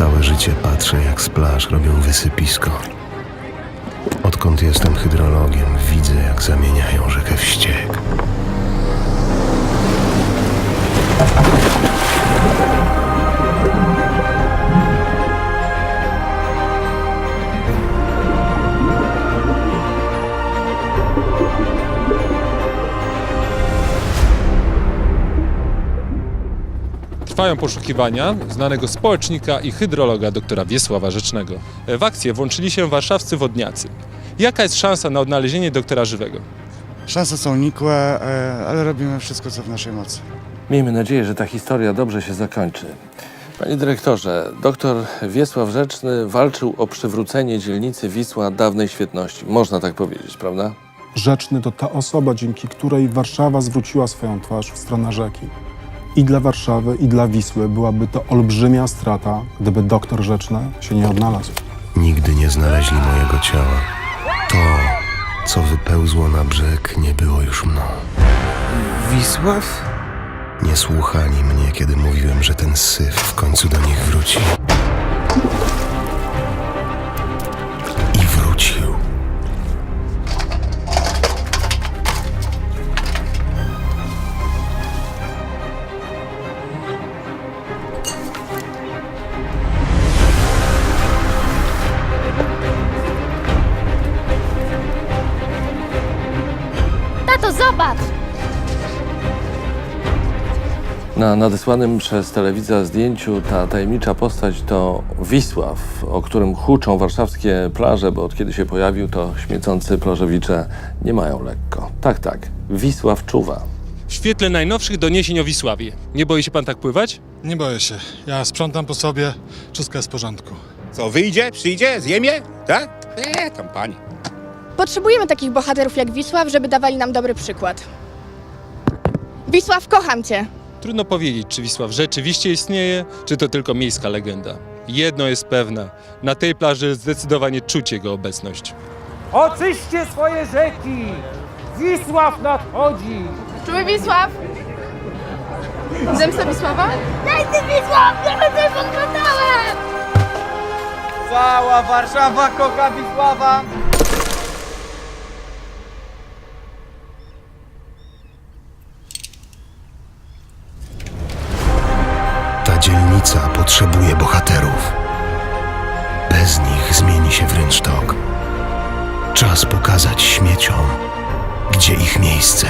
Całe życie patrzę, jak z plaż robią wysypisko. Odkąd jestem hydrologiem, widzę, jak zamieniają rzekę w ściek. Trwają poszukiwania znanego społecznika i hydrologa doktora Wiesława Rzecznego. W akcję włączyli się warszawscy wodniacy. Jaka jest szansa na odnalezienie doktora żywego? Szanse są nikłe, e, ale robimy wszystko, co w naszej mocy. Miejmy nadzieję, że ta historia dobrze się zakończy. Panie dyrektorze, doktor Wiesław Rzeczny walczył o przywrócenie dzielnicy Wisła dawnej świetności. Można tak powiedzieć, prawda? Rzeczny to ta osoba, dzięki której Warszawa zwróciła swoją twarz w stronę rzeki. I dla Warszawy, i dla Wisły byłaby to olbrzymia strata, gdyby doktor Rzeczny się nie odnalazł. Nigdy nie znaleźli mojego ciała. To, co wypełzło na brzeg, nie było już mną. Wisław? Nie słuchali mnie, kiedy mówiłem, że ten syf w końcu do nich wróci. Zobacz! Na nadesłanym przez telewizję zdjęciu ta tajemnicza postać to Wisław, o którym huczą warszawskie plaże, bo od kiedy się pojawił, to śmiecący plażowicze nie mają lekko. Tak, tak, Wisław czuwa. W świetle najnowszych doniesień o Wisławie. Nie boi się pan tak pływać? Nie boję się. Ja sprzątam po sobie, wszystko jest w porządku. Co, wyjdzie, przyjdzie, zjemie? Tak? Eee, tam pani. Potrzebujemy takich bohaterów jak Wisław, żeby dawali nam dobry przykład. Wisław, kocham cię! Trudno powiedzieć, czy Wisław rzeczywiście istnieje, czy to tylko miejska legenda. Jedno jest pewne, na tej plaży zdecydowanie czuć jego obecność. Oczyście swoje rzeki! Wisław nadchodzi! Czuły Wisław! Zemsta Wisława? Daj ty Wisław! Ja będę oglądałem! Cała Warszawa kocha Wisława! Ta dzielnica potrzebuje bohaterów. Bez nich zmieni się w rynsztok. Czas pokazać śmieciom, gdzie ich miejsce.